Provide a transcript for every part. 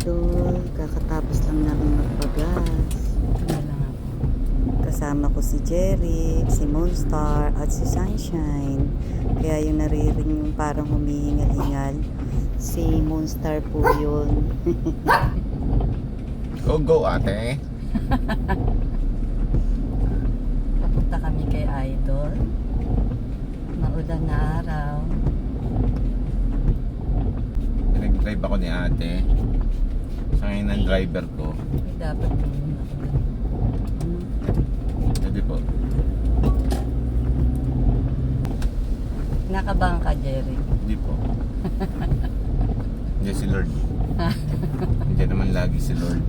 idol. Kakatapos lang namin magpagas. Na lang ako. Kasama ko si Jerry, si Moonstar, at si Sunshine. Kaya yung naririnig yung parang humihingal-hingal, si Moonstar po yun. Go, go ate. Papunta kami kay Idol. Maulan na araw. Nag-drive ako ni ate. Sa ngayon ang driver ko. Dapat. Pwede po. Nakabahan ka, Jerry. Hindi po. Hindi si Lord. Hindi naman lagi si Lord.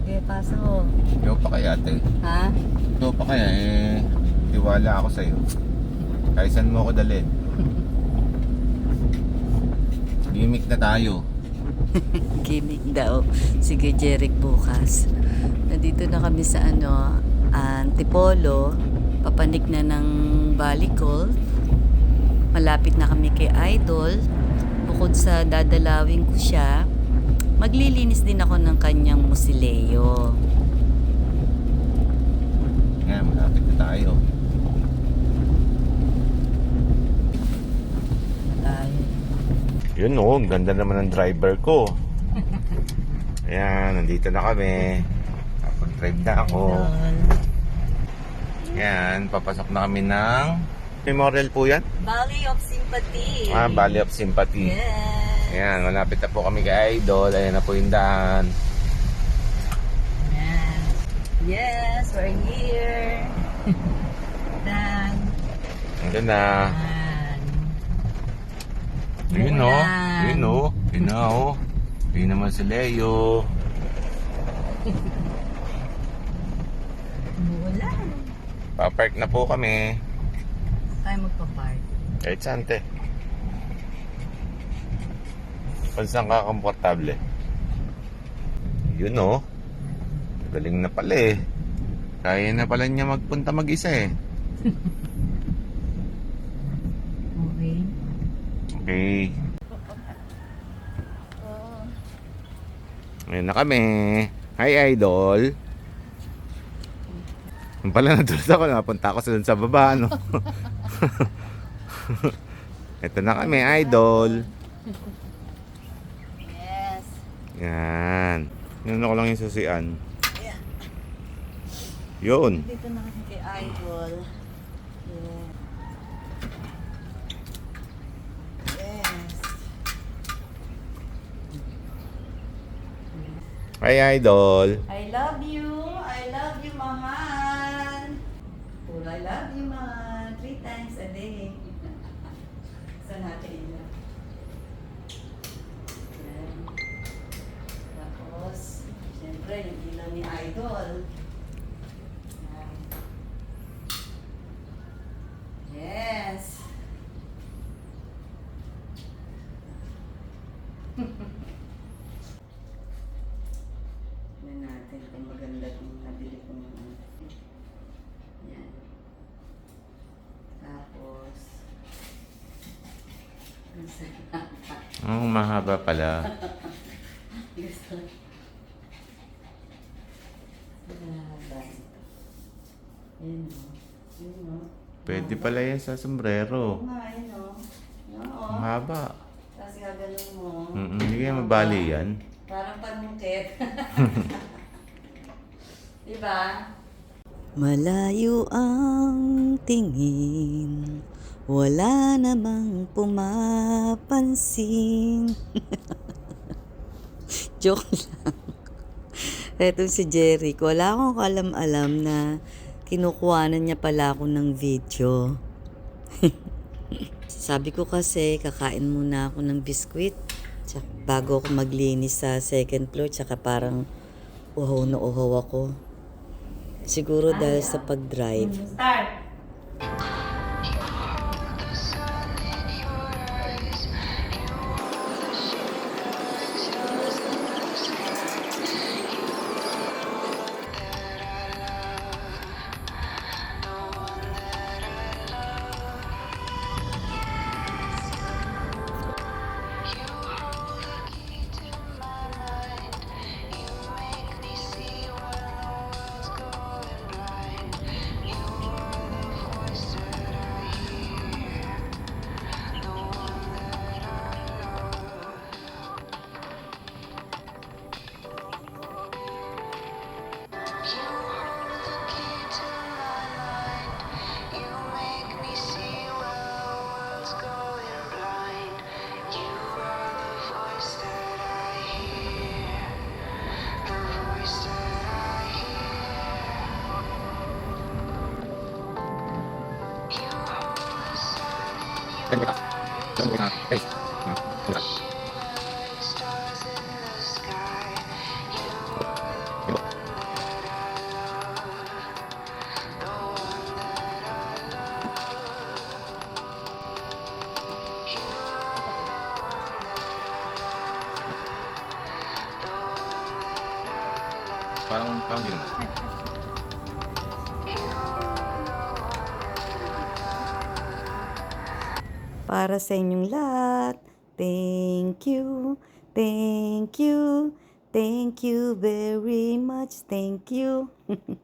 Okay, pasok. Ikaw pa kaya ate. Ha? Ikaw pa kaya eh. Tiwala ako sa'yo. Kahit saan mo ako dalhin. Gimmick na tayo. Gimmick daw. Sige, Jeric bukas. Nandito na kami sa ano, Antipolo. Papanik na ng Balicol. Malapit na kami kay Idol. Bukod sa dadalawin ko siya, maglilinis din ako ng kanyang musileo. Nga, malapit na tayo. Tayo. Yun oh, ang ganda naman ng driver ko. Ayan, nandito na kami. Kapag-drive na ako. Ayan, papasok na kami ng memorial po yan. Valley of Sympathy. Ah, Valley of Sympathy. Yes. Ayan, malapit na po kami kay Idol. Ayan na po yung daan. Yes. Yes, we're here. Dan. Andun na. Dan. Yun o. Umulan. Yun o. Yun na o. Yun naman si Leo. Umuulan. Papark na po kami. Tayo magpa-park. Kahit saan, te. Kung saan ka komportable. Yun o. Galing na pala eh. Kaya na pala niya magpunta mag-isa eh. Okay. Okay. Ngayon na kami. Hi, Idol. Yung pala natulad ako, napunta ako sa sa baba, no? Ito na kami, Idol. Yes. Yan. Yun ako lang yung susian. Yun. Dito na kami kay Idol. Yeah. Yes. Hi, Idol. I love you. I love you, mahal. Puro I love you, mahal. Three times a day. Saan natin? Yan. Tapos, siyempre, yung ilaw ni Idol. Yan. Yes. Tignan natin kung maganda itong nabili ko ng Yan. Tapos, ang sarap. Oh, mahaba pala. Gusto. Mahaba. Yan o. Yan o. Pwede pala yan sa sombrero. Oo nga, yan o. Oo. Ang haba. Tapos gaganon mo. Mm-mm, Hindi kaya mabali yan. Parang panungkit. diba? Malayo ang tingin. Wala namang pumapansin. Joke lang. Etong si Jeric Wala akong kalam-alam na Kinukuhanan niya pala ako ng video. Sabi ko kasi kakain muna ako ng biskwit. Bago ako maglinis sa second floor, tsaka parang uhaw na uhaw ako. Siguro dahil sa pag-drive. Start. Parang parang yun. Para sa inyong lahat. Thank you. Thank you. Thank you very much. Thank you.